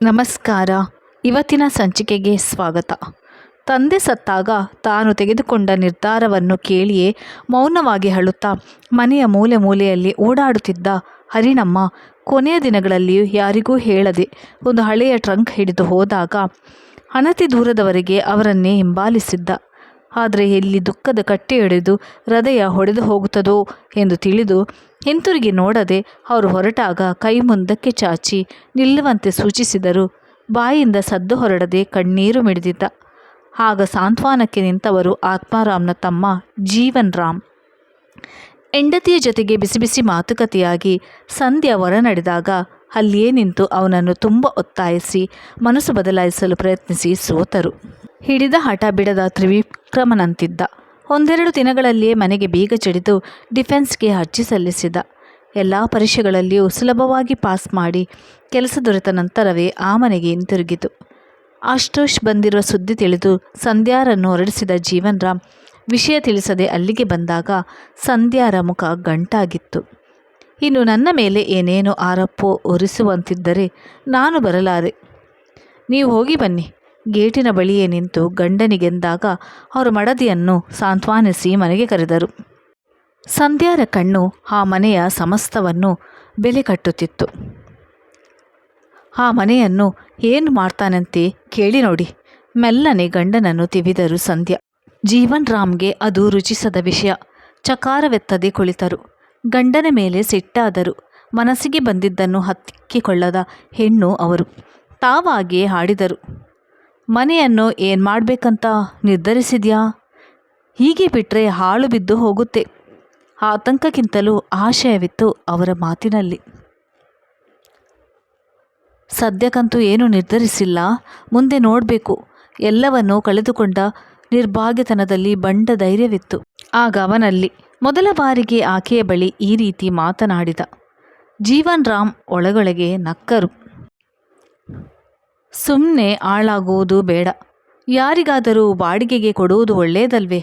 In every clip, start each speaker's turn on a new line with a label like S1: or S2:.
S1: ನಮಸ್ಕಾರ. ಇವತ್ತಿನ ಸಂಚಿಕೆಗೆ ಸ್ವಾಗತ. ತಂದೆ ಸತ್ತಾಗ ತಾನು ತೆಗೆದುಕೊಂಡ ನಿರ್ಧಾರವನ್ನು ಕೇಳಿಯೇ ಮೌನವಾಗಿ ಅಳುತ್ತಾ ಮನೆಯ ಮೂಲೆ ಮೂಲೆಯಲ್ಲಿ ಓಡಾಡುತ್ತಿದ್ದ ಹರಿಣಮ್ಮ ಕೊನೆಯ ದಿನಗಳಲ್ಲಿಯೂ ಯಾರಿಗೂ ಹೇಳದೆ ಒಂದು ಹಳೆಯ ಟ್ರಂಕ್ ಹಿಡಿದು ಹೋದಾಗ ಅನತಿ ದೂರದವರೆಗೆ ಅವರನ್ನೇ ಹಿಂಬಾಲಿಸಿದ್ದ. ಆದರೆ ಎಲ್ಲಿ ದುಃಖದ ಕಟ್ಟೆ ಹಿಡಿದು ಹೃದಯ ಹೊಡೆದು ಹೋಗುತ್ತದೋ ಎಂದು ತಿಳಿದು ಹಿಂತಿರುಗಿ ನೋಡದೆ ಅವರು ಹೊರಟಾಗ ಕೈ ಮುಂದಕ್ಕೆ ಚಾಚಿ ನಿಲ್ಲುವಂತೆ ಸೂಚಿಸಿದರು. ಬಾಯಿಂದ ಸದ್ದು ಹೊರಡದೆ ಕಣ್ಣೀರು ಮಿಡಿದಿದ್ದ. ಆಗ ಸಾಂತ್ವಾನಕ್ಕೆ ನಿಂತವರು ಆತ್ಮಾರಾಮ್ನ ತಮ್ಮ ಜೀವನ್ ರಾಮ್. ಹೆಂಡತಿಯ ಜೊತೆಗೆ ಬಿಸಿ ಬಿಸಿ ಮಾತುಕತೆಯಾಗಿ ಸಂಧ್ಯಾ ಹೊರ ನಡೆದಾಗ ಅಲ್ಲಿಯೇ ನಿಂತು ಅವನನ್ನು ತುಂಬ ಒತ್ತಾಯಿಸಿ ಮನಸ್ಸು ಬದಲಾಯಿಸಲು ಪ್ರಯತ್ನಿಸಿ ಸೋತರು. ಹಿಡಿದ ಹಠ ಬಿಡದ ತ್ರಿವಿಕ್ರಮನಂತಿದ್ದ. ಒಂದೆರಡು ದಿನಗಳಲ್ಲಿಯೇ ಮನೆಗೆ ಬೀಗ ಜಡಿದು ಡಿಫೆನ್ಸ್ಗೆ ಅರ್ಜಿ ಸಲ್ಲಿಸಿದ. ಎಲ್ಲ ಪರೀಕ್ಷೆಗಳಲ್ಲಿಯೂ ಸುಲಭವಾಗಿ ಪಾಸ್ ಮಾಡಿ ಕೆಲಸ ದೊರೆತ ನಂತರವೇ ಆ ಮನೆಗೆ ಹಿಂತಿರುಗಿತು. ಆಶುತೋಷ್ ಬಂದಿರುವ ಸುದ್ದಿ ತಿಳಿದು ಸಂಧ್ಯಾರನ್ನು ಹೊರಡಿಸಿದ ಜೀವನ್ ರಾಮ್ ವಿಷಯ ತಿಳಿಸದೆ ಅಲ್ಲಿಗೆ ಬಂದಾಗ ಸಂಧ್ಯಾರ ಮುಖ ಗಂಟಾಗಿತ್ತು. ಇನ್ನು ನನ್ನ ಮೇಲೆ ಏನೇನು ಆರೋಪ ಹೊರಿಸುವಂತಿದ್ದರೆ ನಾನು ಬರಲಾರೆ. ನೀವು ಹೋಗಿ ಬನ್ನಿ. ಗೇಟಿನ ಬಳಿಯೇ ನಿಂತು ಗಂಡನಿಗೆಂದಾಗ ಅವರು ಮಡದಿಯನ್ನು ಸಾಂತ್ವನಿಸಿ ಮನೆಗೆ ಕರೆದರು. ಸಂಧ್ಯಾರ ಕಣ್ಣು ಆ ಮನೆಯ ಸಮಸ್ತವನ್ನು ಬೆಲೆ ಕಟ್ಟುತ್ತಿತ್ತು ಆ ಮನೆಯನ್ನು ಏನು ಮಾಡ್ತಾನಂತೆ ಕೇಳಿ ನೋಡಿ. ಮೆಲ್ಲನೆ ಗಂಡನನ್ನು ತಿವಿದರು ಸಂಧ್ಯಾ. ಜೀವನ್ ರಾಮ್ಗೆ ಅದು ರುಚಿಸದ ವಿಷಯ. ಚಕಾರವೆತ್ತದೆ ಕುಳಿತರು. ಗಂಡನ ಮೇಲೆ ಸಿಟ್ಟಾದರು. ಮನಸ್ಸಿಗೆ ಬಂದಿದ್ದನ್ನು ಹತ್ತಿಕ್ಕಿಕೊಳ್ಳದ ಹೆಣ್ಣು ಅವರು. ತಾವಾಗಿಯೇ ಹಾಡಿದರು. ಮನೆಯನ್ನು ಏನು ಮಾಡಬೇಕಂತ ನಿರ್ಧರಿಸಿದ್ಯಾ? ಹೀಗೆ ಬಿಟ್ಟರೆ ಹಾಳು ಬಿದ್ದು ಹೋಗುತ್ತೆ. ಆತಂಕಕ್ಕಿಂತಲೂ ಆಶಯವಿತ್ತು ಅವರ ಮಾತಿನಲ್ಲಿ. ಸದ್ಯಕ್ಕಂತೂ ಏನು ನಿರ್ಧರಿಸಿಲ್ಲ. ಮುಂದೆ ನೋಡಬೇಕು. ಎಲ್ಲವನ್ನೂ ಕಳೆದುಕೊಂಡ ನಿರ್ಭಾಗ್ಯತನದಲ್ಲಿ ಬಂಡ ಧೈರ್ಯವಿತ್ತು. ಆಗ ಅವನಲ್ಲಿ ಮೊದಲ ಬಾರಿಗೆ ಆಕೆಯ ಬಳಿ ಈ ರೀತಿ ಮಾತನಾಡಿದ. ಜೀವನ್ ರಾಮ್ ಒಳಗೊಳಗೆ ನಕ್ಕರು. ಸುಮ್ಮನೆ ಹಾಳಾಗುವುದು ಬೇಡ. ಯಾರಿಗಾದರೂ ಬಾಡಿಗೆಗೆ ಕೊಡುವುದು ಒಳ್ಳೆಯದಲ್ವೇ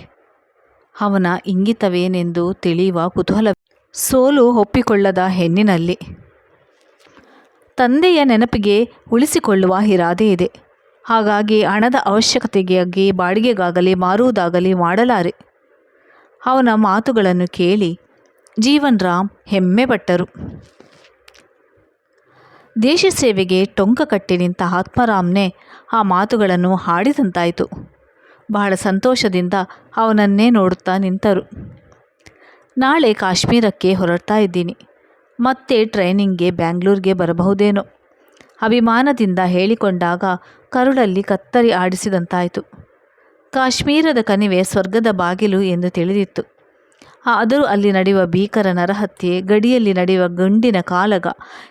S1: ಅವನ ಇಂಗಿತವೇನೆಂದು ತಿಳಿಯುವ ಕುತೂಹಲ. ಸೋಲು ಒಪ್ಪಿಕೊಳ್ಳದ ಹೆಣ್ಣಿನಲ್ಲಿ. ತಂದೆಯ ನೆನಪಿಗೆ ಉಳಿಸಿಕೊಳ್ಳುವ ಇರಾದೆ ಇದೆ. ಹಾಗಾಗಿ ಹಣದ ಅವಶ್ಯಕತೆಗಾಗಿ ಬಾಡಿಗೆಗಾಗಲಿ ಮಾರುವುದಾಗಲಿ ಮಾಡಲಾರೆ. ಅವನ ಮಾತುಗಳನ್ನು ಕೇಳಿ ಜೀವನ್ ರಾಮ್ ಹೆಮ್ಮೆ ಪಟ್ಟರು ದೇಶ ಸೇವೆಗೆ ಟೊಂಕ ಕಟ್ಟಿ ನಿಂತ ಆತ್ಮರಾಮ್ನೇ ಆ ಮಾತುಗಳನ್ನು ಹಾಡಿದಂತಾಯಿತು. ಬಹಳ ಸಂತೋಷದಿಂದ ಅವನನ್ನೇ ನೋಡುತ್ತಾ ನಿಂತರು. ನಾಳೆ ಕಾಶ್ಮೀರಕ್ಕೆ ಹೊರಡ್ತಾ ಇದ್ದೀನಿ. ಮತ್ತೆ ಟ್ರೈನಿಂಗ್ಗೆ ಬ್ಯಾಂಗ್ಳೂರಿಗೆ ಬರಬಹುದೇನೋ? ಅಭಿಮಾನದಿಂದ ಹೇಳಿಕೊಂಡಾಗ ಕರುಳಲ್ಲಿ ಕತ್ತರಿ ಆಡಿಸಿದಂತಾಯಿತು. ಕಾಶ್ಮೀರದ ಕಣಿವೆ ಸ್ವರ್ಗದ ಬಾಗಿಲು ಎಂದು ತಿಳಿದಿತ್ತು. ಆದರೂ ಅಲ್ಲಿ ನಡೆಯುವ ಭೀಕರ ನರಹತ್ಯೆ, ಗಡಿಯಲ್ಲಿ ನಡೆಯುವ ಗಂಡಿನ ಕಾಲಗ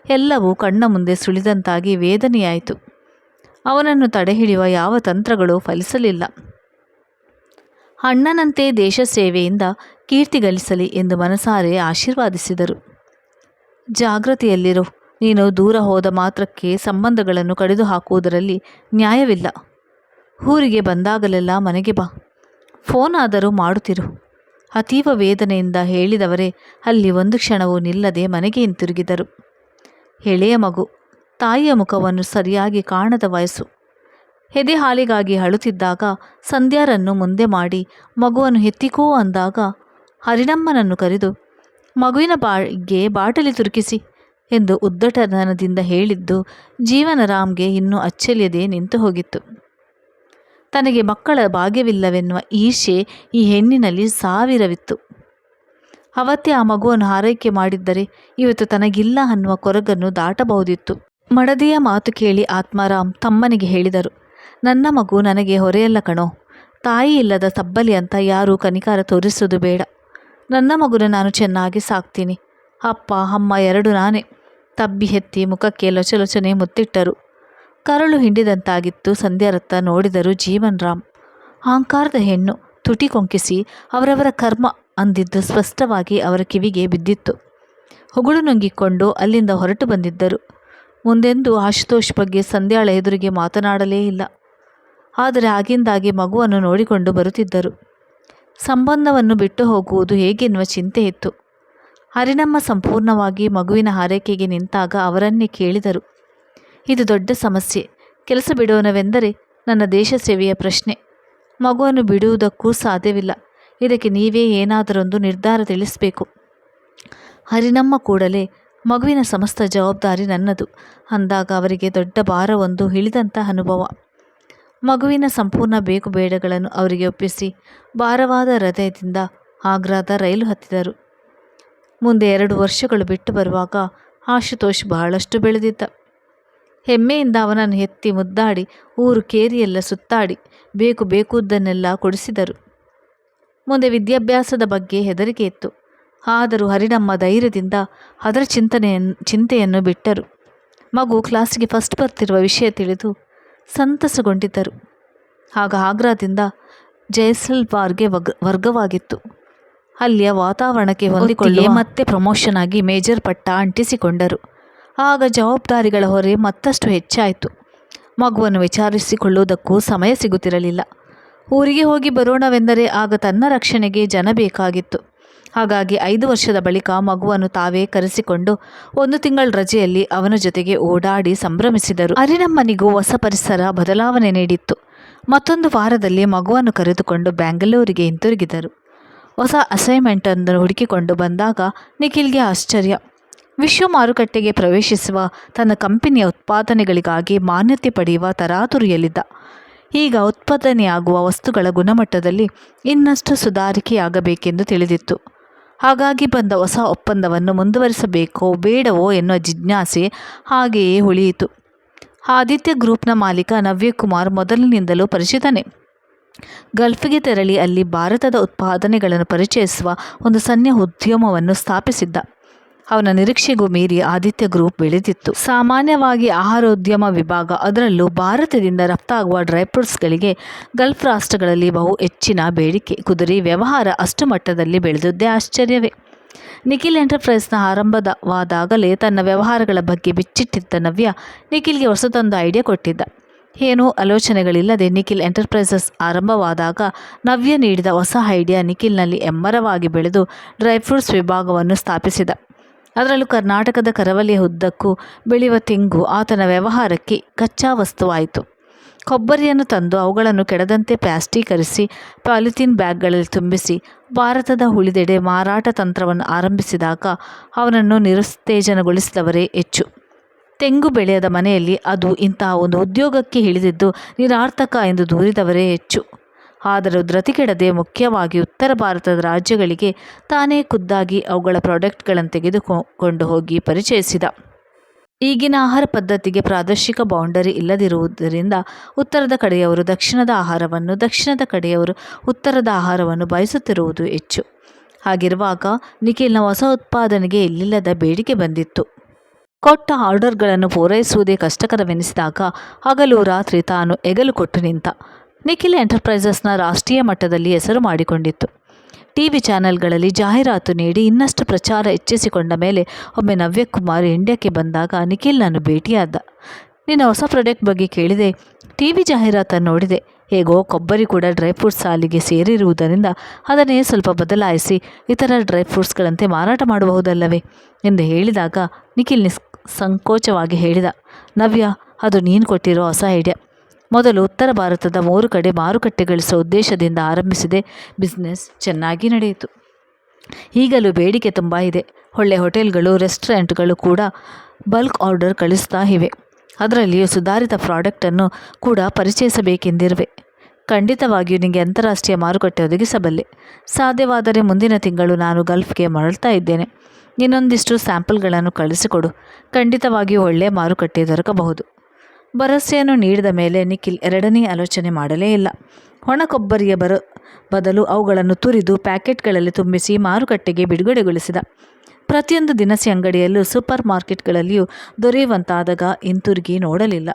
S1: ಎಲ್ಲವೂ ಕಣ್ಣ ಮುಂದೆ ಸುಳಿದಂತಾಗಿ ವೇದನೆಯಾಯಿತು. ಅವನನ್ನು ತಡೆಹಿಡಿಯುವ ಯಾವ ತಂತ್ರಗಳು ಫಲಿಸಲಿಲ್ಲ. ಅಣ್ಣನಂತೆ ದೇಶ ಸೇವೆಯಿಂದ ಕೀರ್ತಿ ಗಳಿಸಲಿ ಎಂದು ಮನಸಾರೆ ಆಶೀರ್ವಾದಿಸಿದರು. ಜಾಗೃತಿಯಲ್ಲಿರು ನೀನು ದೂರ ಹೋದ ಮಾತ್ರಕ್ಕೆ ಸಂಬಂಧಗಳನ್ನು ಕಡಿದು ಹಾಕುವುದರಲ್ಲಿ ನ್ಯಾಯವಿಲ್ಲ. ಊರಿಗೆ ಬಂದಾಗಲೆಲ್ಲ ಮನೆಗೆ ಬಾ. ಫೋನ್ ಆದರೂ ಮಾಡುತ್ತಿರು. ಅತೀವ ವೇದನೆಯಿಂದ ಹೇಳಿದವರೇ, ಅಲ್ಲಿ ಒಂದು ಕ್ಷಣವೂ ನಿಲ್ಲದೆ ಮನೆಗೆ ಹಿಂತಿರುಗಿದರು. ಎಳೆಯ ಮಗು, ತಾಯಿಯ ಮುಖವನ್ನು ಸರಿಯಾಗಿ ಕಾಣದ ವಯಸ್ಸು. ಎದೆ ಹಾಲಿಗಾಗಿ ಅಳುತ್ತಿದ್ದಾಗ ಸಂಧ್ಯಾರನ್ನು ಮುಂದೆ ಮಾಡಿ ಮಗುವನ್ನು ಎತ್ತಿಕೋ ಅಂದಾಗ ಹರಿಣಮ್ಮನನ್ನು ಕರೆದು, ಮಗುವಿನ ಬಾಯಿಗೆ ಬಾಟಲಿ ತುರುಕಿಸಿ ಎಂದು ಉದ್ದಟತನದಿಂದ ಹೇಳಿದ್ದು ಜೀವನರಾಮ್ಗೆ ಇನ್ನೂ ಅಚ್ಚಲಿಯದೆ ನಿಂತು ಹೋಗಿತ್ತು. ತನಗೆ ಮಕ್ಕಳ ಭಾಗ್ಯವಿಲ್ಲವೆನ್ನುವ ಈಶೆ ಈ ಹೆಣ್ಣಿನಲ್ಲಿ ಸಾವಿರವಿತ್ತು. ಅವತ್ತೇ ಆ ಮಗುವನ್ನು ಆರೈಕೆ ಮಾಡಿದ್ದರೆ ಇವತ್ತು ತನಗಿಲ್ಲ ಅನ್ನುವ ಕೊರಗನ್ನು ದಾಟಬಹುದಿತ್ತು. ಮಡದಿಯ ಮಾತು ಕೇಳಿ ಆತ್ಮಾರಾಮ್ ತಮ್ಮನಿಗೆ ಹೇಳಿದರು, ನನ್ನ ಮಗು ನನಗೆ ಹೊರೆಯಲ್ಲ ಕಣೋ, ತಾಯಿ ಇಲ್ಲದ ತಬ್ಬಲಿ ಅಂತ ಯಾರೂ ಕನಿಕಾರ ತೋರಿಸೋದು ಬೇಡ. ನನ್ನ ಮಗುನ ನಾನು ಚೆನ್ನಾಗಿ ಸಾಕ್ತೀನಿ. ಅಪ್ಪ, ಅಮ್ಮ ಎರಡು ನಾನೇ. ತಬ್ಬಿ ಹೆತ್ತಿ ಮುಖಕ್ಕೆ ಲೊಚಲೊಚನೆ ಮುತ್ತಿಟ್ಟರು. ಕರಳು ಹಿಂಡಿದಂತಾಗಿತ್ತು ಸಂಧ್ಯಾರತ್ತ ನೋಡಿದರು ಜೀವನ್ ರಾಮ್. ಅಹಂಕಾರದ ಹೆಣ್ಣು ತುಟಿ ಕೊಂಕಿಸಿ ಅವರವರ ಕರ್ಮ ಅಂದಿದ್ದು ಸ್ಪಷ್ಟವಾಗಿ ಅವರ ಕಿವಿಗೆ ಬಿದ್ದಿತ್ತು. ಹೊಗಳು ನುಂಗಿಕೊಂಡು ಅಲ್ಲಿಂದ ಹೊರಟು ಬಂದಿದ್ದರು. ಮುಂದೆಂದು ಆಶುತೋಷ್ ಬಗ್ಗೆ ಸಂಧ್ಯಾಳ ಎದುರಿಗೆ ಮಾತನಾಡಲೇ ಇಲ್ಲ. ಆದರೆ ಆಗಿಂದಾಗಿ ಮಗುವನ್ನು ನೋಡಿಕೊಂಡು ಬರುತ್ತಿದ್ದರು. ಸಂಬಂಧವನ್ನು ಬಿಟ್ಟು ಹೋಗುವುದು ಹೇಗೆನ್ನುವ ಚಿಂತೆ ಇತ್ತು. ಹರಿನಮ್ಮ ಸಂಪೂರ್ಣವಾಗಿ ಮಗುವಿನ ಹಾರೈಕೆಗೆ ನಿಂತಾಗ ಅವರನ್ನೇ ಕೇಳಿದರು. ಇದು ದೊಡ್ಡ ಸಮಸ್ಯೆ. ಕೆಲಸ ಬಿಡೋಣವೆಂದರೆ ನನ್ನ ದೇಶ ಸೇವೆಯ ಪ್ರಶ್ನೆ. ಮಗುವನ್ನು ಬಿಡುವುದಕ್ಕೂ ಸಾಧ್ಯವಿಲ್ಲ. ಇದಕ್ಕೆ ನೀವೇ ಏನಾದರೊಂದು ನಿರ್ಧಾರ ತಿಳಿಸಬೇಕು. ಹರಿನಮ್ಮ ಕೂಡಲೇ ಮಗುವಿನ ಸಮಸ್ತ ಜವಾಬ್ದಾರಿ ನನ್ನದು. ಅಂದಾಗ ಅವರಿಗೆ ದೊಡ್ಡ ಭಾರವೊಂದು ಇಳಿದಂಥ ಅನುಭವ. ಮಗುವಿನ ಸಂಪೂರ್ಣ ಬೇಕು ಬೇಡಗಳನ್ನು ಅವರಿಗೆ ಒಪ್ಪಿಸಿ ಭಾರವಾದ ಹೃದಯದಿಂದ ಆಗ್ರಾದ ರೈಲು ಹತ್ತಿದರು. ಮುಂದೆ ಎರಡು ವರ್ಷಗಳು ಬಿಟ್ಟು ಬರುವಾಗ ಆಶುತೋಷ್ ಬಹಳಷ್ಟು ಬೆಳೆದಿದ್ದ. ಹೆಮ್ಮೆಯಿಂದ ಅವನನ್ನು ಎತ್ತಿ ಮುದ್ದಾಡಿ, ಊರು ಕೇರಿಯೆಲ್ಲ ಸುತ್ತಾಡಿ, ಬೇಕು ಬೇಕುದನ್ನೆಲ್ಲ ಕೊಡಿಸಿದರು. ಮುಂದೆ ವಿದ್ಯಾಭ್ಯಾಸದ ಬಗ್ಗೆ ಹೆದರಿಕೆ ಇತ್ತು. ಆದರೂ ಹರಿಣಮ್ಮ ಧೈರ್ಯದಿಂದ ಅದರ ಚಿಂತನೆಯನ್ನು ಚಿಂತೆಯನ್ನು ಬಿಟ್ಟರು. ಮಗು ಕ್ಲಾಸಿಗೆ ಫಸ್ಟ್ ಬರ್ತಿರುವ ವಿಷಯ ತಿಳಿದು ಸಂತಸಗೊಂಡಿದ್ದರು. ಆಗ ಆಗ್ರಾದಿಂದ ಜೈಸಲ್ವಾರ್ಗೆ ವಗ್ ವರ್ಗವಾಗಿತ್ತು. ಅಲ್ಲಿಯ ವಾತಾವರಣಕ್ಕೆ ಹೊಂದಿಕೊಳ್ಳಿ ಮತ್ತೆ ಪ್ರಮೋಷನ್ ಆಗಿ ಮೇಜರ್ ಪಟ್ಟ ಅಂಟಿಸಿಕೊಂಡರು. ಆಗ ಜವಾಬ್ದಾರಿಗಳ ಹೊರೆ ಮತ್ತಷ್ಟು ಹೆಚ್ಚಾಯಿತು. ಮಗುವನ್ನು ವಿಚಾರಿಸಿಕೊಳ್ಳುವುದಕ್ಕೂ ಸಮಯ ಸಿಗುತ್ತಿರಲಿಲ್ಲ. ಊರಿಗೆ ಹೋಗಿ ಬರೋಣವೆಂದರೆ ಆಗ ತನ್ನ ರಕ್ಷಣೆಗೆ ಜನ ಬೇಕಾಗಿತ್ತು. ಹಾಗಾಗಿ ಐದು ವರ್ಷದ ಬಳಿಕ ಮಗುವನ್ನು ತಾವೇ ಕರೆಸಿಕೊಂಡು ಒಂದು ತಿಂಗಳ ರಜೆಯಲ್ಲಿ ಅವನ ಜೊತೆಗೆ ಓಡಾಡಿ ಸಂಭ್ರಮಿಸಿದರು. ಅರಿನಮ್ಮನಿಗೂ ಹೊಸ ಪರಿಸರ ಬದಲಾವಣೆ ನೀಡಿತ್ತು. ಮತ್ತೊಂದು ವಾರದಲ್ಲಿ ಮಗುವನ್ನು ಕರೆದುಕೊಂಡು ಬ್ಯಾಂಗಲೂರಿಗೆ ಹಿಂತಿರುಗಿದರು. ಹೊಸ ಅಸೈನ್ಮೆಂಟನ್ನು ಹುಡುಕಿಕೊಂಡು ಬಂದಾಗ ನಿಖಿಲ್ಗೆ ಆಶ್ಚರ್ಯ. ವಿಶ್ವ ಮಾರುಕಟ್ಟೆಗೆ ಪ್ರವೇಶಿಸುವ ತನ್ನ ಕಂಪನಿಯ ಉತ್ಪಾದನೆಗಳಿಗಾಗಿ ಮಾನ್ಯತೆ ಪಡೆಯುವ ತರಾತುರಿಯಲ್ಲಿದ್ದ. ಈಗ ಉತ್ಪಾದನೆಯಾಗುವ ವಸ್ತುಗಳ ಗುಣಮಟ್ಟದಲ್ಲಿ ಇನ್ನಷ್ಟು ಸುಧಾರಿಕೆಯಾಗಬೇಕೆಂದು ತಿಳಿದಿತ್ತು. ಹಾಗಾಗಿ ಬಂದ ಹೊಸ ಒಪ್ಪಂದವನ್ನು ಮುಂದುವರಿಸಬೇಕೋ ಬೇಡವೋ ಎನ್ನುವ ಜಿಜ್ಞಾಸೆ ಹಾಗೆಯೇ ಉಳಿಯಿತು. ಆದಿತ್ಯ ಗ್ರೂಪ್ನ ಮಾಲೀಕ ನವ್ಯಕುಮಾರ್ ಮೊದಲಿನಿಂದಲೂ ಪರಿಚಿತನೆ. ಗಲ್ಫ್ಗೆ ತೆರಳಿ ಅಲ್ಲಿ ಭಾರತದ ಉತ್ಪಾದನೆಗಳನ್ನು ಪರಿಚಯಿಸುವ ಒಂದು ಸಣ್ಣ ಉದ್ಯಮವನ್ನು ಸ್ಥಾಪಿಸಿದ್ದ. ಅವನ ನಿರೀಕ್ಷೆಗೂ ಮೀರಿ ಆದಿತ್ಯ ಗ್ರೂಪ್ ಬೆಳೆದಿತ್ತು ಸಾಮಾನ್ಯವಾಗಿ ಆಹಾರೋದ್ಯಮ ವಿಭಾಗ ಅದರಲ್ಲೂ ಭಾರತದಿಂದ ರಫ್ತಾಗುವ ಡ್ರೈ ಫ್ರೂಟ್ಸ್ಗಳಿಗೆ ಗಲ್ಫ್ ರಾಷ್ಟ್ರಗಳಲ್ಲಿ ಬಹು ಹೆಚ್ಚಿನ ಬೇಡಿಕೆ. ಕುದುರೆ ವ್ಯವಹಾರ ಅಷ್ಟು ಮಟ್ಟದಲ್ಲಿ ಬೆಳೆದದ್ದೇ ಆಶ್ಚರ್ಯವೇ. ನಿಖಿಲ್ ಎಂಟರ್ಪ್ರೈಸ್ನ ಆರಂಭದವಾದಾಗಲೇ ತನ್ನ ವ್ಯವಹಾರಗಳ ಬಗ್ಗೆ ಬಿಚ್ಚಿಟ್ಟಿದ್ದ ನವ್ಯ ನಿಖಿಲ್ಗೆ ಹೊಸದೊಂದು ಐಡಿಯಾ ಕೊಟ್ಟಿದ್ದ. ಏನೂ ಆಲೋಚನೆಗಳಿಲ್ಲದೆ ನಿಖಿಲ್ ಎಂಟರ್ಪ್ರೈಸಸ್ ಆರಂಭವಾದಾಗ ನವ್ಯ ನೀಡಿದ ಹೊಸ ಐಡಿಯಾ ನಿಖಿಲ್ನಲ್ಲಿ ಎಮ್ಮರವಾಗಿ ಬೆಳೆದು ಡ್ರೈ ಫ್ರೂಟ್ಸ್ ವಿಭಾಗವನ್ನು ಸ್ಥಾಪಿಸಿದ. ಅದರಲ್ಲೂ ಕರ್ನಾಟಕದ ಕರವಲಿಯ ಉದ್ದಕ್ಕೂ ಬೆಳೆಯುವ ತೆಂಗು ಆತನ ವ್ಯವಹಾರಕ್ಕೆ ಕಚ್ಚಾ ವಸ್ತುವಾಯಿತು. ಕೊಬ್ಬರಿಯನ್ನು ತಂದು ಅವುಗಳನ್ನು ಕೆಡದಂತೆ ಪ್ಲಾಸ್ಟೀಕರಿಸಿ ಪಾಲಿಥೀನ್ ಬ್ಯಾಗ್ಗಳಲ್ಲಿ ತುಂಬಿಸಿ ಭಾರತದ ಉಳಿದೆಡೆ ಮಾರಾಟ ತಂತ್ರವನ್ನು ಆರಂಭಿಸಿದಾಗ ಅವನನ್ನು ನಿರುತ್ತೇಜನಗೊಳಿಸಿದವರೇ ಹೆಚ್ಚು. ತೆಂಗು ಬೆಳೆಯದ ಮನೆಯಲ್ಲಿ ಅದು ಇಂತಹ ಒಂದು ಉದ್ಯೋಗಕ್ಕೆ ಇಳಿದಿದ್ದು ನಿರಾರ್ಥಕ ಎಂದು ದೂರಿದವರೇ ಹೆಚ್ಚು. ಆದರೂ ಧೃತಿಗೆಡದೆ ಮುಖ್ಯವಾಗಿ ಉತ್ತರ ಭಾರತದ ರಾಜ್ಯಗಳಿಗೆ ತಾನೇ ಖುದ್ದಾಗಿ ಅವುಗಳ ಪ್ರಾಡಕ್ಟ್ಗಳನ್ನು ತೆಗೆದುಕೊಂಡು ಹೋಗಿ ಪರಿಚಯಿಸಿದ. ಈಗಿನ ಆಹಾರ ಪದ್ಧತಿಗೆ ಪ್ರಾದೇಶಿಕ ಬೌಂಡರಿ ಇಲ್ಲದಿರುವುದರಿಂದ ಉತ್ತರದ ಕಡೆಯವರು ದಕ್ಷಿಣದ ಆಹಾರವನ್ನು, ದಕ್ಷಿಣದ ಕಡೆಯವರು ಉತ್ತರದ ಆಹಾರವನ್ನು ಬಯಸುತ್ತಿರುವುದು ಹೆಚ್ಚು. ಹಾಗಿರುವಾಗ ನಿಖಿಲ್ನ ಹೊಸ ಉತ್ಪಾದನೆಗೆ ಇಲ್ಲಿಲ್ಲದ ಬೇಡಿಕೆ ಬಂದಿತ್ತು. ಕೊಟ್ಟ ಆರ್ಡರ್ಗಳನ್ನು ಪೂರೈಸುವುದೇ ಕಷ್ಟಕರವೆನಿಸಿದಾಗ ಹಗಲು ರಾತ್ರಿ ತಾನು ಎಗಲು ಕೊಟ್ಟು ನಿಂತ. ನಿಖಿಲ್ ಎಂಟರ್ಪ್ರೈಸಸ್ನ ರಾಷ್ಟ್ರೀಯ ಮಟ್ಟದಲ್ಲಿ ಹೆಸರು ಮಾಡಿಕೊಂಡಿತ್ತು. ಟಿವಿ ಚಾನೆಲ್ಗಳಲ್ಲಿ ಜಾಹೀರಾತು ನೀಡಿ ಇನ್ನಷ್ಟು ಪ್ರಚಾರ ಹೆಚ್ಚಿಸಿಕೊಂಡ ಮೇಲೆ ಒಮ್ಮೆ ನವ್ಯಕುಮಾರ್ ಇಂಡ್ಯಾಕ್ಕೆ ಬಂದಾಗ ನಿಖಿಲ್ ನಾನು ಭೇಟಿಯಾದ. ನಿನ್ನ ಹೊಸ ಪ್ರಾಡಕ್ಟ್ ಬಗ್ಗೆ ಕೇಳಿದೆ ಟಿ ವಿ ಜಾಹೀರಾತನ್ನು ನೋಡಿದೆ. ಹೇಗೋ ಕೊಬ್ಬರಿ ಕೂಡ ಡ್ರೈ ಫ್ರೂಟ್ಸ್ ಸಾಲಿಗೆ ಸೇರಿರುವುದರಿಂದ ಅದನ್ನೇ ಸ್ವಲ್ಪ ಬದಲಾಯಿಸಿ ಇತರ ಡ್ರೈ ಫ್ರೂಟ್ಸ್ಗಳಂತೆ ಮಾರಾಟ ಮಾಡಬಹುದಲ್ಲವೇ ಎಂದು ಹೇಳಿದಾಗ ನಿಖಿಲ್ ನಿಸ್, ಸಂಕೋಚವಾಗಿ ಹೇಳಿದ, ನವ್ಯ, ಅದು ನೀನು ಕೊಟ್ಟಿರೋ ಹೊಸ ಐಡಿಯಾ. ಮೊದಲು ಉತ್ತರ ಭಾರತದ ಮೂರು ಕಡೆ ಮಾರುಕಟ್ಟೆ ಗಳಿಸುವ ಉದ್ದೇಶದಿಂದ ಆರಂಭಿಸಿದೆ. ಬಿಸ್ನೆಸ್ ಚೆನ್ನಾಗಿ ನಡೆಯಿತು. ಈಗಲೂ ಬೇಡಿಕೆ ತುಂಬ ಇದೆ. ಒಳ್ಳೆ ಹೋಟೆಲ್ಗಳು, ರೆಸ್ಟೋರೆಂಟ್ಗಳು ಕೂಡ ಬಲ್ಕ್ ಆರ್ಡರ್ ಕಳಿಸ್ತಾ ಇವೆ. ಅದರಲ್ಲಿಯೂ ಸುಧಾರಿತ ಪ್ರಾಡಕ್ಟನ್ನು ಕೂಡ ಪರಿಚಯಿಸಬೇಕೆಂದಿರುವೆ. ಖಂಡಿತವಾಗಿಯೂ ನಿಮಗೆ ಅಂತಾರಾಷ್ಟ್ರೀಯ ಮಾರುಕಟ್ಟೆ ಒದಗಿಸಬಲ್ಲೆ. ಸಾಧ್ಯವಾದರೆ ಮುಂದಿನ ತಿಂಗಳು ನಾನು ಗಲ್ಫ್ಗೆ ಮರಳ್ತಾ ಇದ್ದೇನೆ. ಇನ್ನೊಂದಿಷ್ಟು ಸ್ಯಾಂಪಲ್ಗಳನ್ನು ಕಳಿಸಿಕೊಡು. ಖಂಡಿತವಾಗಿಯೂ ಒಳ್ಳೆಯ ಮಾರುಕಟ್ಟೆ ದೊರಕಬಹುದು. ಭರವಸೆಯನ್ನು ನೀಡಿದ ಮೇಲೆ ನಿಖಿಲ್ ಎರಡನೇ ಆಲೋಚನೆ ಮಾಡಲೇ ಇಲ್ಲ. ಒಣ ಕೊಬ್ಬರಿಯ ಬರ, ಬದಲು ಅವುಗಳನ್ನು ತುರಿದು ಪ್ಯಾಕೆಟ್ಗಳಲ್ಲಿ ತುಂಬಿಸಿ ಮಾರುಕಟ್ಟೆಗೆ ಬಿಡುಗಡೆಗೊಳಿಸಿದ. ಪ್ರತಿಯೊಂದು ದಿನಸಿ ಅಂಗಡಿಯಲ್ಲೂ ಸೂಪರ್ ಮಾರ್ಕೆಟ್ಗಳಲ್ಲಿಯೂ ದೊರೆಯುವಂತಾದಾಗ ಹಿಂತಿರುಗಿ ನೋಡಲಿಲ್ಲ.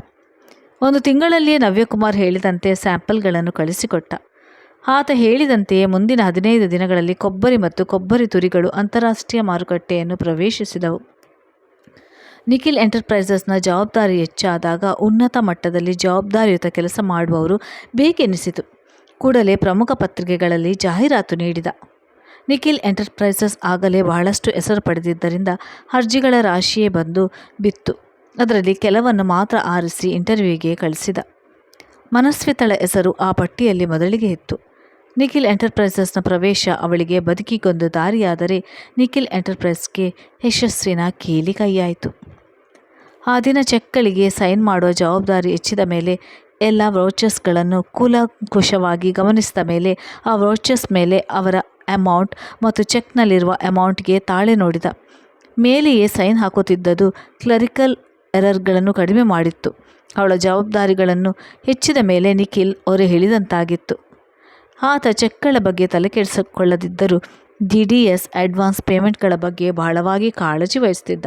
S1: ಒಂದು ತಿಂಗಳಲ್ಲಿಯೇ ನವ್ಯಕುಮಾರ್ ಹೇಳಿದಂತೆ ಸ್ಯಾಂಪಲ್ಗಳನ್ನು ಕಳಿಸಿಕೊಟ್ಟ. ಆತ ಹೇಳಿದಂತೆಯೇ ಮುಂದಿನ ಹದಿನೈದು ದಿನಗಳಲ್ಲಿ ಕೊಬ್ಬರಿ ಮತ್ತು ಕೊಬ್ಬರಿ ತುರಿಗಳು ಅಂತಾರಾಷ್ಟ್ರೀಯ ಮಾರುಕಟ್ಟೆಯನ್ನು ಪ್ರವೇಶಿಸಿದವು. ನಿಖಿಲ್ ಎಂಟರ್ಪ್ರೈಸಸ್ನ ಜವಾಬ್ದಾರಿ ಹೆಚ್ಚಾದಾಗ ಉನ್ನತ ಮಟ್ಟದಲ್ಲಿ ಜವಾಬ್ದಾರಿಯುತ ಕೆಲಸ ಮಾಡುವವರು ಬೇಕೆನಿಸಿತು. ಕೂಡಲೇ ಪ್ರಮುಖ ಪತ್ರಿಕೆಗಳಲ್ಲಿ ಜಾಹೀರಾತು ನೀಡಿದ ನಿಖಿಲ್ ಎಂಟರ್ಪ್ರೈಸಸ್ ಆಗಲೇ ಬಹಳಷ್ಟು ಹೆಸರು ಪಡೆದಿದ್ದರಿಂದ ಅರ್ಜಿಗಳ ರಾಶಿಯೇ ಬಂದು ಬಿತ್ತು. ಅದರಲ್ಲಿ ಕೆಲವನ್ನು ಮಾತ್ರ ಆರಿಸಿ ಇಂಟರ್ವ್ಯೂಗೆ ಕಳಿಸಿದ. ಮನಸ್ವಿತಳ ಹೆಸರು ಆ ಪಟ್ಟಿಯಲ್ಲಿ ಮೊದಲಿಗೆ ಇತ್ತು. ನಿಖಿಲ್ ಎಂಟರ್ಪ್ರೈಸಸ್ನ ಪ್ರವೇಶ ಅವಳಿಗೆ ಬದುಕಿಗೊಂದು ದಾರಿಯಾದರೆ ನಿಖಿಲ್ ಎಂಟರ್ಪ್ರೈಸ್ಗೆ ಯಶಸ್ವಿನ ಕೀಲಿ ಕೈಯಾಯಿತು. ಆ ದಿನ ಚೆಕ್ಗಳಿಗೆ ಸೈನ್ ಮಾಡುವ ಜವಾಬ್ದಾರಿ ಹೆಚ್ಚಿದ ಮೇಲೆ ಎಲ್ಲ ವೌಚರ್ಸ್ಗಳನ್ನು ಕೂಲಂಕುಷವಾಗಿ ಗಮನಿಸಿದ ಮೇಲೆ ಆ ವೌಚರ್ಸ್ ಮೇಲೆ ಅವರ ಅಮೌಂಟ್ ಮತ್ತು ಚೆಕ್ನಲ್ಲಿರುವ ಅಮೌಂಟ್ಗೆ ತಾಳೆ ನೋಡಿದ. ಮೇಲೆಯೇ ಸೈನ್ ಹಾಕುತ್ತಿದ್ದದು ಕ್ಲರಿಕಲ್ ಎರರ್ಗಳನ್ನು ಕಡಿಮೆ ಮಾಡಿತ್ತು. ಅವಳ ಜವಾಬ್ದಾರಿಗಳನ್ನು ಹೆಚ್ಚಿದ ಮೇಲೆ ನಿಖಿಲ್ ಅವರು ಹೇಳಿದಂತಾಗಿತ್ತು. ಆತ ಚೆಕ್ಗಳ ಬಗ್ಗೆ ತಲೆಕೆಡಿಸಿಕೊಳ್ಳದಿದ್ದರೂ ಡಿ ಡಿ ಎಸ್ ಅಡ್ವಾನ್ಸ್ ಪೇಮೆಂಟ್ಗಳ ಬಗ್ಗೆ ಬಹಳವಾಗಿ ಕಾಳಜಿ ವಹಿಸುತ್ತಿದ್ದ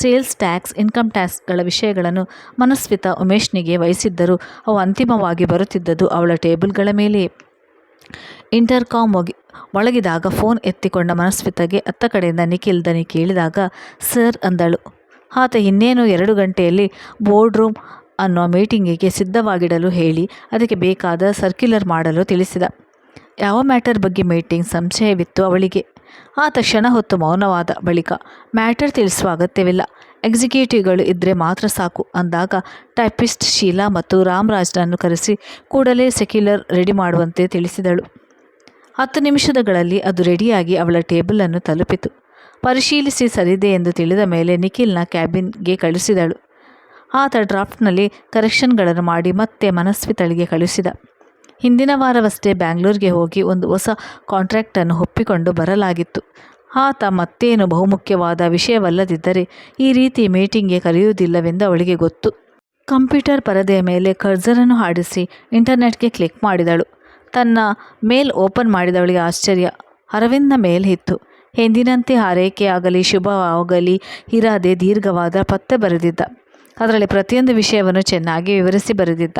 S1: ಸೇಲ್ಸ್ ಟ್ಯಾಕ್ಸ್, ಇನ್ಕಮ್ ಟ್ಯಾಕ್ಸ್ಗಳ ವಿಷಯಗಳನ್ನು ಮನಸ್ವಿತ ಉಮೇಶ್ನಿಗೆ ವಹಿಸಿದ್ದರೂ ಅವು ಅಂತಿಮವಾಗಿ ಬರುತ್ತಿದ್ದದ್ದು ಅವಳ ಟೇಬಲ್ಗಳ ಮೇಲೆಯೇ. ಇಂಟರ್ಕಾಮ್ ಒಗಿ, ಒಳಗಿದಾಗ ಫೋನ್ ಎತ್ತಿಕೊಂಡ ಮನಸ್ವಿತಗೆ ಅತ್ತ ಕಡೆಯಿಂದ ನಿಖಿಲ್ ದನಿ ಕೇಳಿದಾಗ, ಸರ್ ಅಂದಳು. ಆತ ಇನ್ನೇನು ಎರಡು ಗಂಟೆಯಲ್ಲಿ ಬೋರ್ಡ್ ರೂಮ್ ಅನ್ನೋ ಮೀಟಿಂಗಿಗೆ ಸಿದ್ಧವಾಗಿಡಲು ಹೇಳಿ ಅದಕ್ಕೆ ಬೇಕಾದ ಸರ್ಕ್ಯುಲರ್ ಮಾಡಲು ತಿಳಿಸಿದ. ಯಾವ ಮ್ಯಾಟರ್ ಬಗ್ಗೆ ಮೀಟಿಂಗ್ ಸಂಶಯವಿತ್ತು ಅವಳಿಗೆ. ಆತ ಕ್ಷಣ ಹೊತ್ತು ಮೌನವಾದ ಬಳಿಕ ಮ್ಯಾಟರ್ ತಿಳಿಸುವ ಅಗತ್ಯವಿಲ್ಲ. ಎಕ್ಸಿಕ್ಯೂಟಿವ್ಗಳು ಇದ್ದರೆ ಮಾತ್ರ ಸಾಕು ಅಂದಾಗ ಟೈಪಿಸ್ಟ್ ಶೀಲಾ ಮತ್ತು ರಾಮ್ರಾಜ್ನನ್ನು ಕರೆಸಿ ಕೂಡಲೇ ಸೆಕ್ಯುಲರ್ ರೆಡಿ ಮಾಡುವಂತೆ ತಿಳಿಸಿದಳು. ಹತ್ತು ನಿಮಿಷಗಳಲ್ಲಿ ಅದು ರೆಡಿಯಾಗಿ ಅವಳ ಟೇಬಲನ್ನು ತಲುಪಿತು. ಪರಿಶೀಲಿಸಿ ಸರಿದೆ ಎಂದು ತಿಳಿದ ಮೇಲೆ ನಿಖಿಲ್ನ ಕ್ಯಾಬಿನ್ಗೆ ಕಳಿಸಿದಳು ಆತ ಡ್ರಾಫ್ಟ್ನಲ್ಲಿ ಕರೆಕ್ಷನ್ಗಳನ್ನು ಮಾಡಿ ಮತ್ತೆ ಮನಸ್ವಿ ತಳಿಗೆ ಕಳುಹಿಸಿದ ಹಿಂದಿನ ವಾರವಷ್ಟೇ ಬ್ಯಾಂಗ್ಳೂರಿಗೆ ಹೋಗಿ ಒಂದು ಹೊಸ ಕಾಂಟ್ರಾಕ್ಟನ್ನು ಒಪ್ಪಿಕೊಂಡು ಬರಲಾಗಿತ್ತು. ಆತ ಮತ್ತೇನು ಬಹುಮುಖ್ಯವಾದ ವಿಷಯವಲ್ಲದಿದ್ದರೆ ಈ ರೀತಿ ಮೀಟಿಂಗ್ಗೆ ಕರೆಯುವುದಿಲ್ಲವೆಂದು ಅವಳಿಗೆ ಗೊತ್ತು. ಕಂಪ್ಯೂಟರ್ ಪರದೆಯ ಮೇಲೆ ಖರ್ಜರನ್ನು ಹಾಡಿಸಿ ಇಂಟರ್ನೆಟ್ಗೆ ಕ್ಲಿಕ್ ಮಾಡಿದಳು. ತನ್ನ ಮೇಲ್ ಓಪನ್ ಮಾಡಿದವಳಿಗೆ ಆಶ್ಚರ್ಯ. ಅರವಿಂದ ಮೇಲ್ ಇತ್ತು. ಎಂದಿನಂತೆ ಹಾರೈಕೆ ಆಗಲಿ ಶುಭವಾಗಲಿ, ಇರಾದೆ ದೀರ್ಘವಾದ ಪತ್ತೆ ಬರೆದಿದ್ದ. ಅದರಲ್ಲಿ ಪ್ರತಿಯೊಂದು ವಿಷಯವನ್ನು ಚೆನ್ನಾಗಿ ವಿವರಿಸಿ ಬರೆದಿದ್ದ.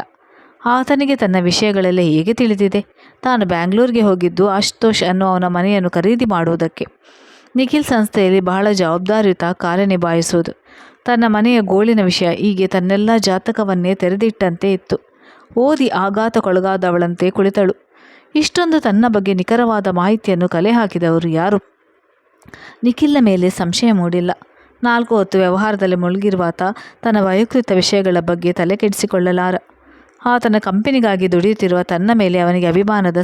S1: ಆತನಿಗೆ ತನ್ನ ವಿಷಯಗಳೆಲ್ಲ ಹೇಗೆ ತಿಳಿದಿದೆ? ತಾನು ಬ್ಯಾಂಗ್ಳೂರಿಗೆ ಹೋಗಿದ್ದು ಆಶುತೋಷ್ ಅನ್ನು ಅವನ ಮನೆಯನ್ನು ಖರೀದಿ ಮಾಡುವುದಕ್ಕೆ. ನಿಖಿಲ್ ಸಂಸ್ಥೆಯಲ್ಲಿ ಬಹಳ ಜವಾಬ್ದಾರಿಯುತ ಕಾರ್ಯನಿಭಾಯಿಸುವುದು ತನ್ನ ಮನೆಯ ಗೋಳಿನ ವಿಷಯ ಹೀಗೆ ತನ್ನೆಲ್ಲ ಜಾತಕವನ್ನೇ ತೆರೆದಿಟ್ಟಂತೆ ಇತ್ತು. ಓದಿ ಆಘಾತಕ್ಕೊಳಗಾದವಳಂತೆ ಕುಳಿತಳು. ಇಷ್ಟೊಂದು ತನ್ನ ಬಗ್ಗೆ ನಿಖರವಾದ ಮಾಹಿತಿಯನ್ನು ಕಲೆ ಹಾಕಿದವರು ಯಾರು? ನಿಖಿಲ್ನ ಮೇಲೆ ಸಂಶಯ ಮೂಡಿಲ್ಲ. ನಾಲ್ಕು ಹೊತ್ತು ವ್ಯವಹಾರದಲ್ಲಿ ಮುಳುಗಿರುವಾತ ತನ್ನ ವೈಯಕ್ತಿಕ ವಿಷಯಗಳ ಬಗ್ಗೆ ತಲೆ ಕೆಡಿಸಿಕೊಳ್ಳಲಾರ ಆತನ ಕಂಪನಿಗಾಗಿ ದುಡಿಯುತ್ತಿರುವ ತನ್ನ ಮೇಲೆ ಅವನಿಗೆ ಅಭಿಮಾನದ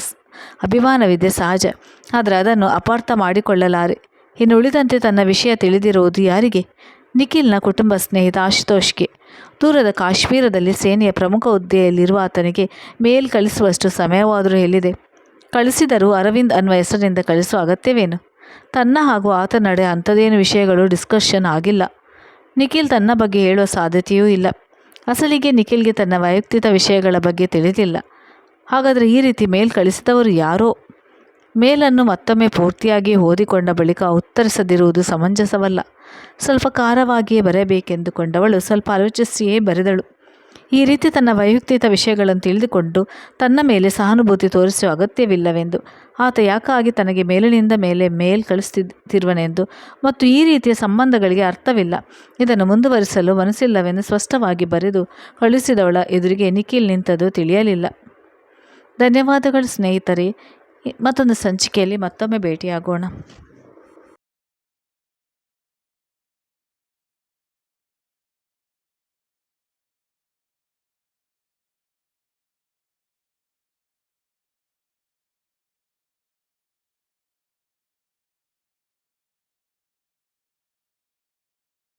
S1: ಅಭಿಮಾನವಿದೆ ಸಹಜ, ಆದರೆ ಅದನ್ನು ಅಪಾರ್ಥ ಮಾಡಿಕೊಳ್ಳಲಾರೆ. ಇನ್ನು ಉಳಿದಂತೆ ತನ್ನ ವಿಷಯ ತಿಳಿದಿರುವುದು ಯಾರಿಗೆ? ನಿಖಿಲ್ನ ಕುಟುಂಬ ಸ್ನೇಹಿತ ಆಶುತೋಷ್ಗೆ. ದೂರದ ಕಾಶ್ಮೀರದಲ್ಲಿ ಸೇನೆಯ ಪ್ರಮುಖ ಹುದ್ದೆಯಲ್ಲಿರುವ ಆತನಿಗೆ ಮೇಲ್ ಕಳಿಸುವಷ್ಟು ಸಮಯವಾದರೂ ಎಲ್ಲಿದೆ? ಕಳಿಸಿದರೂ ಅರವಿಂದ್ ಅನ್ನುವ ಹೆಸರಿನಿಂದ ಕಳಿಸುವ ಅಗತ್ಯವೇನು? ತನ್ನ ಹಾಗೂ ಆತ ನಡೆ ಅಂಥದ್ದೇನು ವಿಷಯಗಳು ಡಿಸ್ಕಷನ್ ಆಗಿಲ್ಲ. ನಿಖಿಲ್ ತನ್ನ ಬಗ್ಗೆ ಹೇಳುವ ಸಾಧ್ಯತೆಯೂ ಇಲ್ಲ. ಅಸಲಿಗೆ ನಿಖಿಲ್ಗೆ ತನ್ನ ವೈಯಕ್ತಿಕ ವಿಷಯಗಳ ಬಗ್ಗೆ ತಿಳಿದಿಲ್ಲ. ಹಾಗಾದರೆ ಈ ರೀತಿ ಮೇಲ್ ಕಳಿಸಿದವರು ಯಾರೋ? ಮೇಲನ್ನು ಮತ್ತೊಮ್ಮೆ ಪೂರ್ತಿಯಾಗಿ ಓದಿಕೊಂಡ ಬಳಿಕ ಉತ್ತರಿಸದಿರುವುದು ಸಮಂಜಸವಲ್ಲ. ಸ್ವಲ್ಪ ಖಾರವಾಗಿಯೇ ಬರೆಯಬೇಕೆಂದುಕೊಂಡವಳು ಸ್ವಲ್ಪ ಆಲೋಚಿಸಿಯೇ ಬರೆದಳು. ಈ ರೀತಿ ತನ್ನ ವೈಯಕ್ತಿಕ ವಿಷಯಗಳನ್ನು ತಿಳಿದುಕೊಂಡು ತನ್ನ ಮೇಲೆ ಸಹಾನುಭೂತಿ ತೋರಿಸುವ ಅಗತ್ಯವಿಲ್ಲವೆಂದು. ಆತ ಯಾಕಾಗಿ ತನಗೆ ಮೇಲಿನಿಂದ ಮೇಲೆ ಮೇಲ್ ಕಳಿಸುತ್ತಿರುವನೆಂದು ಮತ್ತು ಈ ರೀತಿಯ ಸಂಬಂಧಗಳಿಗೆ ಅರ್ಥವಿಲ್ಲ. ಇದನ್ನು ಮುಂದುವರಿಸಲು ಮನಸ್ಸಿಲ್ಲವೆಂದು ಸ್ಪಷ್ಟವಾಗಿ ಬರೆದು ಕಳುಹಿಸಿದವಳ ಎದುರಿಗೆ ನಿಖಿಲ್ ನಿಂತದ್ದು ತಿಳಿಯಲಿಲ್ಲ. ಧನ್ಯವಾದಗಳು ಸ್ನೇಹಿತರೆ. ಮತ್ತೊಂದು ಸಂಚಿಕೆಯಲ್ಲಿ ಮತ್ತೊಮ್ಮೆ ಭೇಟಿಯಾಗೋಣ.